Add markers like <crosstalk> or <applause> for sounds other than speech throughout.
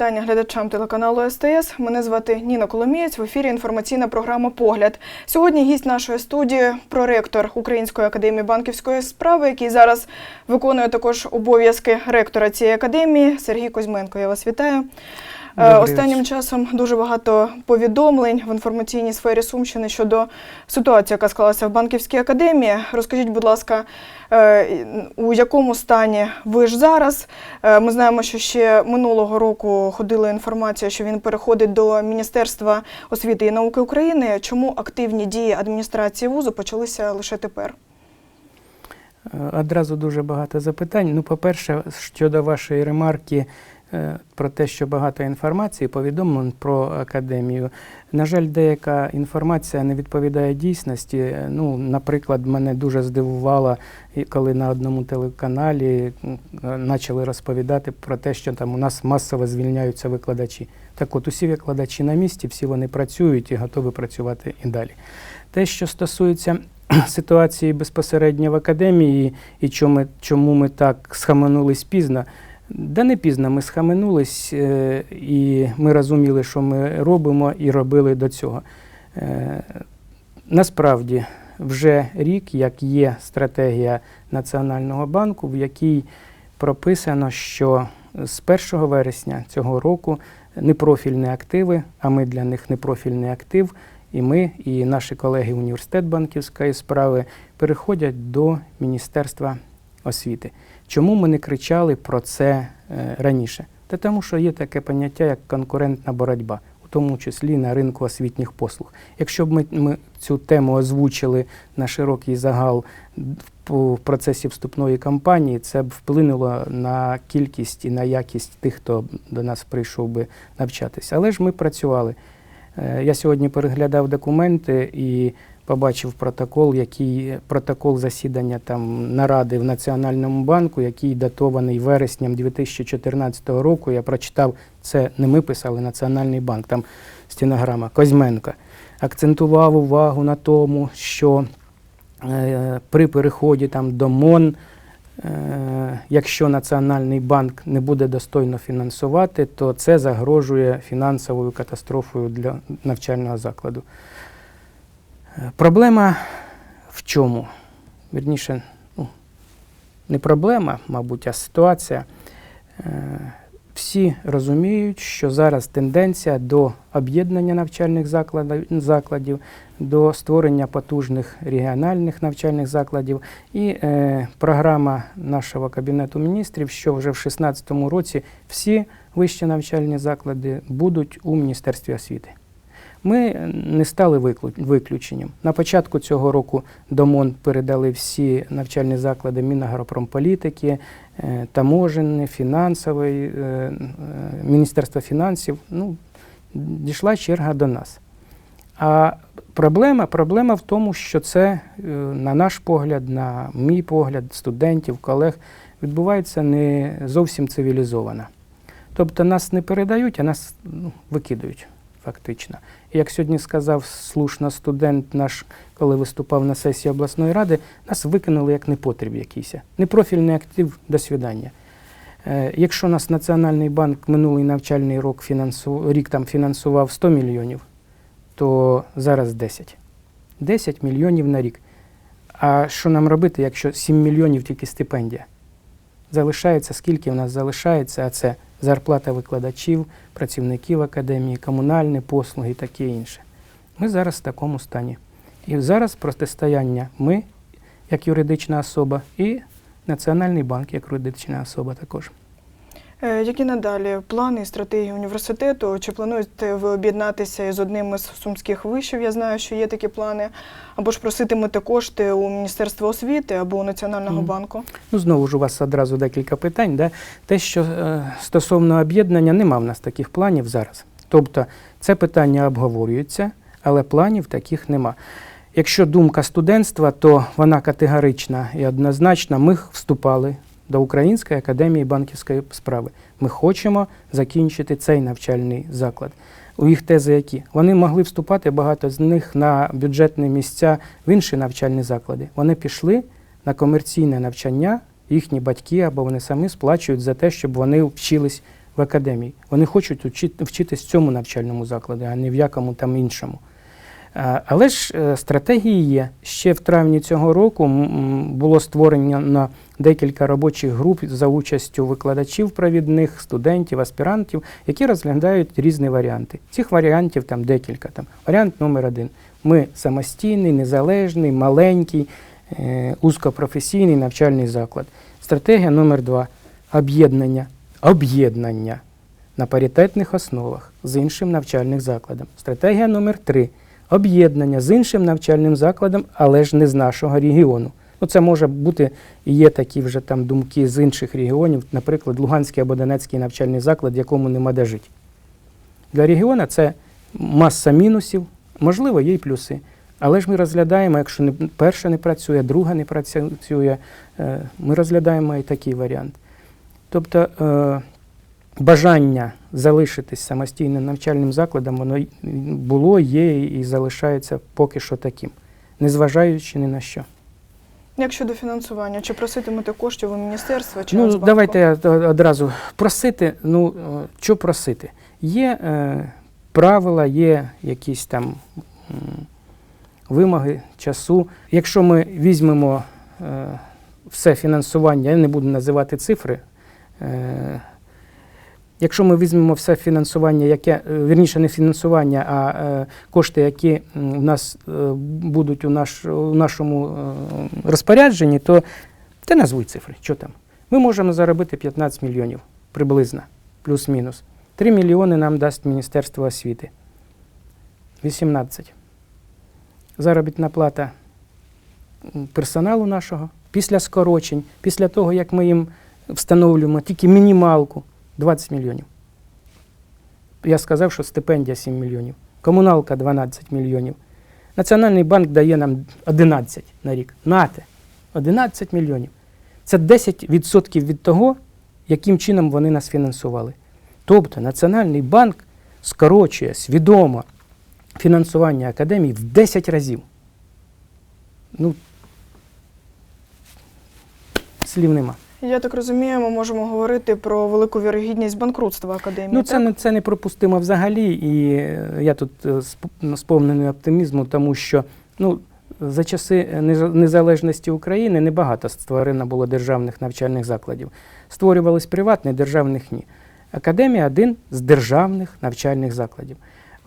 вітання глядачам телеканалу СТС. Мене звати Ніна Коломієць. В ефірі інформаційна програма Погляд. Сьогодні гість нашої студії проректор Української академії банківської справи, який зараз виконує також обов'язки ректора цієї академії Сергій Кузьменко. Я вас вітаю. Е, Добрий Останнім вечір. часом дуже багато повідомлень в інформаційній сфері Сумщини щодо ситуації, яка склалася в банківській академії. Розкажіть, будь ласка, е, у якому стані ви ж зараз? Е, Ми знаємо, що ще минулого року ходила інформація, що він переходить до Міністерства освіти і науки України. Чому активні дії адміністрації вузу почалися лише тепер? Одразу дуже багато запитань. Ну, по-перше, щодо вашої ремарки про те, що багато інформації повідомлень про академію. На жаль, деяка інформація не відповідає дійсності. Е, Ну, наприклад, мене дуже здивувало, коли на одному телеканалі е, почали розповідати про те, що там у нас масово звільняються викладачі. Так от, усі викладачі на місці, всі вони працюють і готові працювати і далі. Те, що стосується <clears throat> ситуації безпосередньо в академії і чому ми, чому ми так схаменулись пізно. Да не пізно ми схаменулись, е, і ми розуміли, що ми робимо і робили до цього. Е, Насправді, вже рік, як є стратегія Національного банку, в якій прописано, що з 1 вересня цього року непрофільні активи, а ми для них непрофільний актив, і ми, і наші колеги університет банківської справи переходять до Міністерства освіти. Чому ми не кричали про це е, раніше? Та тому, що є таке поняття, як конкурентна боротьба, у тому числі на ринку освітніх послуг. Якщо б ми, ми цю тему озвучили на широкий загал в процесі вступної кампанії, це б вплинуло на кількість і на якість тих, хто до нас прийшов би навчатися. Але ж ми працювали. Е, Я сьогодні переглядав документи і побачив протокол, який протокол засідання там наради в Національному банку, який датований вересням 2014 року. Я прочитав це не ми писали Національний банк, там стенограма Козьменка. Акцентував увагу на тому, що е, при переході там до МОН. Е, Якщо Національний банк не буде достойно фінансувати, то це загрожує фінансовою катастрофою для навчального закладу. Проблема в чому? Вірніше, ну, не проблема, мабуть, а ситуація. Е, Всі розуміють, що зараз тенденція до об'єднання навчальних закладів, до створення потужних регіональних навчальних закладів. І е, програма нашого Кабінету міністрів, що вже в 2016 році всі вищі навчальні заклади будуть у Міністерстві освіти. Ми не стали виключенням. На початку цього року до МОН передали всі навчальні заклади Мінагропромполітики, е, таможенне, фінансовий, е, е, фінансів. Ну, дійшла черга до нас. А проблема, проблема в тому, що це, на наш погляд, на мій погляд, студентів, колег, відбувається не зовсім цивілізовано. Тобто нас не передають, а нас ну, викидають фактично. Як сьогодні сказав слушно студент наш, коли виступав на сесії обласної ради, нас викинули як непотріб якийсь. Непрофільний актив до свідання. Е, Якщо нас Національний банк минулий навчальний рік, фінансу, рік там фінансував 100 мільйонів, то зараз 10. 10 мільйонів на рік. А що нам робити, якщо 7 мільйонів тільки стипендія? Залишається, скільки в нас залишається, а це зарплата викладачів, працівників академії, комунальні послуги і таке інше. Ми зараз в такому стані. І зараз протистояння ми, як юридична особа, і Національний банк як юридична особа також. Е, Які надалі плани і стратегії університету? Чи плануєте ви об'єднатися із одним із сумських вишів? Я знаю, що є такі плани, або ж проситимете кошти у Міністерства освіти або у Національного банку? Ну, знову ж у вас одразу декілька питань. Да? Те, що е, стосовно об'єднання, нема в нас таких планів зараз. Тобто це питання обговорюється, але планів таких нема. Якщо думка студентства, то вона категорична і однозначна. Ми вступали до Української академії банківської справи. Ми хочемо закінчити цей навчальний заклад. У їх тези які? Вони могли вступати багато з них на бюджетні місця в інші навчальні заклади. Вони пішли на комерційне навчання, їхні батьки або вони самі сплачують за те, щоб вони вчились в академії. Вони хочуть вчити, вчитись в цьому навчальному закладі, а не в якому там іншому. А, Але ж е, стратегії є. Ще в травні цього року було створено на декілька робочих груп за участю викладачів провідних, студентів, аспірантів, які розглядають різні варіанти. Цих варіантів там декілька. Там. Варіант номер один. Ми самостійний, незалежний, маленький, е, узкопрофесійний навчальний заклад. Стратегія номер два об'єднання. Об'єднання на паритетних основах з іншим навчальним закладом. Стратегія номер три об'єднання з іншим навчальним закладом, але ж не з нашого регіону. Ну, це може бути і є такі вже там думки з інших регіонів, наприклад, Луганський або Донецький навчальний заклад, якому нема де жити. Для регіону це маса мінусів, можливо, є й плюси. Але ж ми розглядаємо, якщо не, перша не працює, друга не працює, е, ми розглядаємо і такий варіант. Тобто е, бажання залишитись самостійним навчальним закладом, воно було, є і залишається поки що таким, незважаючи ні на що. Як щодо фінансування, чи проситимете коштів у міністерства чи Ну, давайте я одразу просити. Ну, е, що просити? Є е, правила, є якісь там м, вимоги часу. Якщо ми візьмемо е, все фінансування, я не буду називати цифри. Е, Якщо ми візьмемо все фінансування, яке е, вірніше не фінансування, а е, кошти, які у нас е, будуть у, наш, у нашому розпорядженні, то ти назвуй цифри, що там. Ми можемо заробити 15 мільйонів приблизно, плюс-мінус. 3 мільйони нам дасть Міністерство освіти. 18. Заробітна плата персоналу нашого після скорочень, після того, як ми їм встановлюємо тільки мінімалку 20 мільйонів. Я сказав, що стипендія 7 мільйонів, комуналка 12 мільйонів. Національний банк дає нам 11 на рік. Нате, 11 мільйонів. Це 10% від того, яким чином вони нас фінансували. Тобто Національний банк скорочує свідомо фінансування академії в 10 разів. Ну, слів нема. Я так розумію, ми можемо говорити про велику вірогідність банкрутства академії. Ну, це, так? не, це неприпустимо взагалі, і е, я тут е, сповнений оптимізму, тому що ну, за часи незалежності України небагато створено було державних навчальних закладів. Створювались приватні, державних ні. Академія один з державних навчальних закладів.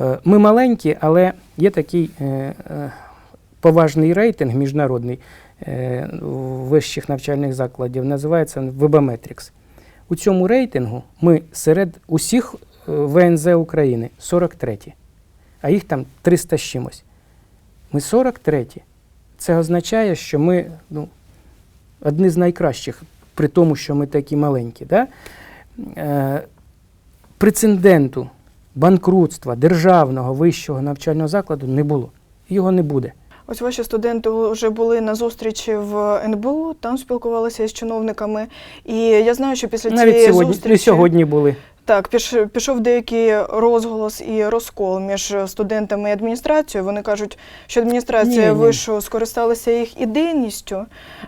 Е, Ми маленькі, але є такий поважний рейтинг міжнародний вищих навчальних закладів, називається Webometrics. У цьому рейтингу ми серед усіх е, ВНЗ України 43, а їх там 300 з чимось. Ми 43. Це означає, що ми ну, одні з найкращих, при тому, що ми такі маленькі. Да? Е, прецеденту банкрутства державного вищого навчального закладу не було. Його не буде. Ось ваші студенти вже були на зустрічі в НБУ, там спілкувалися із чиновниками. І я знаю, що після Навіть цієї сьогодні, зустрічі і сьогодні були. Так піш, пішов деякий розголос і розкол між студентами і адміністрацією. Вони кажуть, що адміністрація Ні, ні. вишу скористалася їх ідейністю. Е,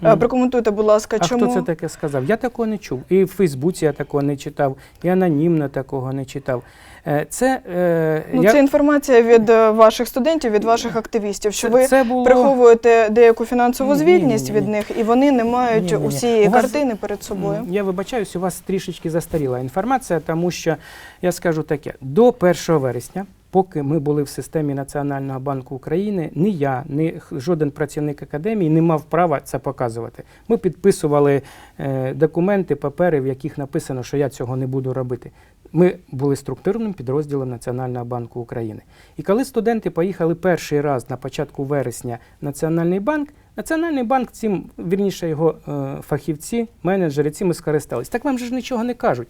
Мгм. Прокоментуйте, будь ласка, А чому хто це таке сказав? Я такого не чув. І в Фейсбуці я такого не читав, і анонімно такого не читав. Е, Це, е, ну, я, це інформація від е, ваших студентів, від ваших активістів, що це, ви це було... приховуєте деяку фінансову Ні, ні, ні, ні, від них, і вони не мають Ні, ні, ні. усієї вас- картини перед собою. Я вибачаюсь, у вас трішечки застаріла інформація, тому що я скажу таке: до 1 вересня, поки ми були в системі Національного банку України, ні я, ні жоден працівник академії не мав права це показувати. Ми підписували е, документи, папери, в яких написано, що я цього не буду робити. Ми були структурним підрозділом Національного банку України. І коли студенти поїхали перший раз на початку вересня в Національний банк, Національний банк цим, вірніше, його е, фахівці, менеджери, цим і скористались. Так вам же ж нічого не кажуть.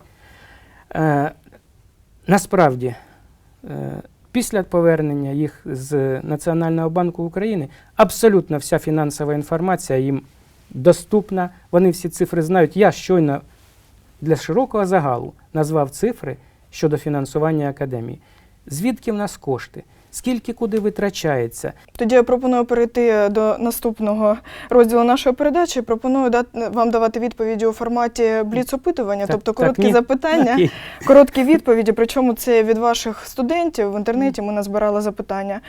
Е, насправді, е, після повернення їх з Національного банку України абсолютно вся фінансова інформація їм доступна. Вони всі цифри знають. Я щойно для широкого загалу назвав цифри щодо фінансування академії. Звідки в нас кошти? Скільки куди витрачається. Тоді я пропоную перейти до наступного розділу нашої передачі. Пропоную дати вам давати відповіді у форматі бліц-опитування, Так, тобто короткі ні. запитання, Окей. короткі відповіді. Причому це від ваших студентів в інтернеті. Ми назбирали запитання.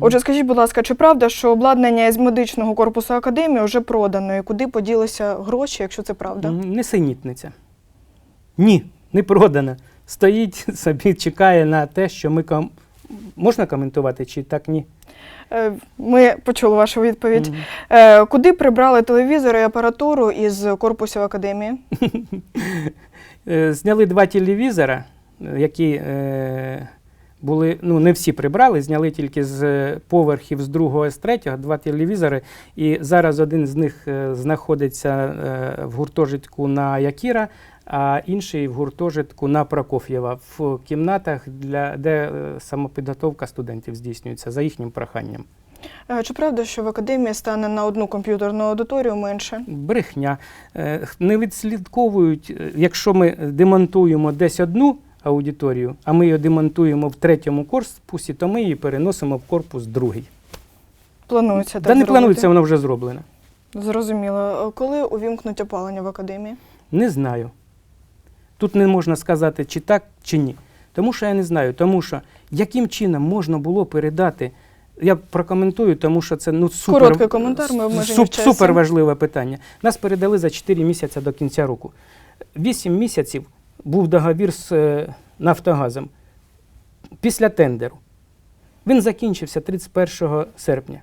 Отже, скажіть, будь ласка, чи правда, що обладнання із медичного корпусу академії вже продано? І куди поділися гроші, якщо це правда? Несенітниця. Ні, не продана. Стоїть собі, чекає на те, що ми. Можна коментувати чи так ні. Е, Ми почули вашу відповідь. Е, Куди прибрали телевізори і апаратуру із корпусів академії? <laughs> Е, Зняли два телевізора, які були, ну не всі прибрали, зняли тільки з поверхів з другого, з третього, два телевізори. І зараз один з них знаходиться в гуртожитку на Якіра, а інший в гуртожитку на Прокоф'єва в кімнатах, для, де е, самопідготовка студентів здійснюється за їхнім проханням. Е, Чи правда, що в академії стане на одну комп'ютерну аудиторію менше? Брехня. Е, Не відслідковують, якщо ми демонтуємо десь одну аудиторію, а ми її демонтуємо в третьому корпусі, то ми її переносимо в корпус другий. Планується так Та не зробити? планується, воно вже зроблено. Зрозуміло. Коли увімкнуть опалення в академії? Не знаю. Тут не можна сказати, чи так, чи ні. Тому що я не знаю. Тому що яким чином можна було передати. Я прокоментую, тому що це ну супер, Короткий коментар, ми часі. супер важливе питання. Нас передали за 4 місяці до кінця року. 8 місяців був договір з е, Нафтогазом після тендеру. Він закінчився 31 серпня.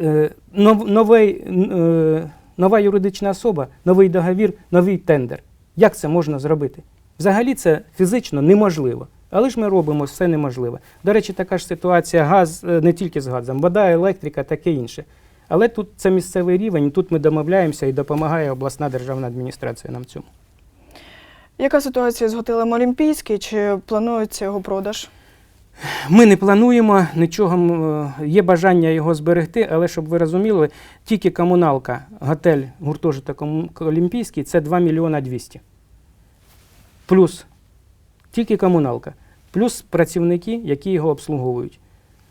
Е, нов- новий, е, нова юридична особа, новий договір, новий тендер. Як це можна зробити? Взагалі це фізично неможливо. Але ж ми робимо все неможливе. До речі, така ж ситуація газ е, не тільки з газом, вода, електрика, таке інше. Але тут це місцевий рівень, тут ми домовляємося і допомагає обласна державна адміністрація нам цьому. Яка ситуація з готелем Олімпійський? Чи планується його продаж? Ми не плануємо нічого. е, Є бажання його зберегти, але щоб ви розуміли, тільки комуналка, готель, гуртожиток Олімпійський це 2 мільйона 200. Плюс тільки комуналка, плюс працівники, які його обслуговують.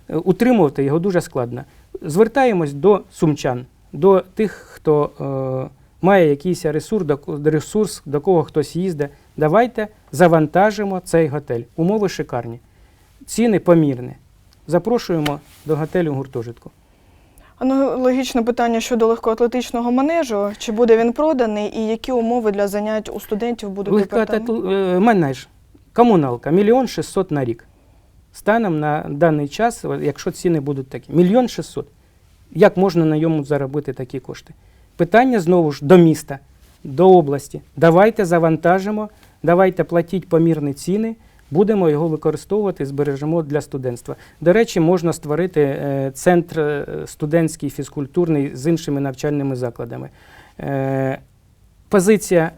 Е, Утримувати його дуже складно. Звертаємось до сумчан, до тих, хто е, має якийсь ресурс, ресурс, до кого хтось їздить. Давайте завантажимо цей готель. Умови шикарні. Ціни помірні. Запрошуємо до готелю гуртожитку. Аналогічне питання щодо легкоатлетичного манежу. Чи буде він проданий і які умови для занять у студентів будуть там? е, манеж. Комуналка мільйон шістсот на рік. Станом на даний час, якщо ціни будуть такі, мільйон шістсот. Як можна на ньому заробити такі кошти? Питання знову ж до міста, до області. Давайте завантажимо, давайте платіть помірні ціни, будемо його використовувати, збережемо для студентства. До речі, можна створити е, центр е, студентський, фізкультурний з іншими навчальними закладами. Е, позиція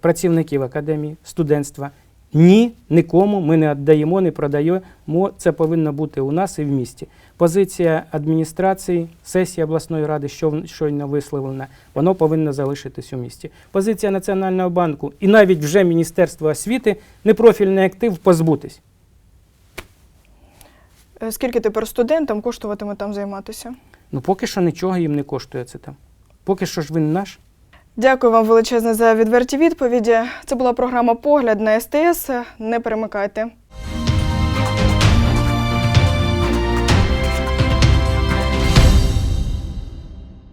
працівників академії, студентства. Ні, нікому ми не віддаємо, не продаємо. Це повинно бути у нас і в місті. Позиція адміністрації, сесія обласної ради, що щойно висловлена, воно повинно залишитись у місті. Позиція Національного банку і навіть вже Міністерства освіти непрофільний актив позбутись. Е, Скільки тепер студентам коштуватиме там займатися? Ну поки що нічого їм не коштує це там. Поки що ж він наш. Дякую вам величезне за відверті відповіді. Це була програма Погляд на СТС. Не перемикайте.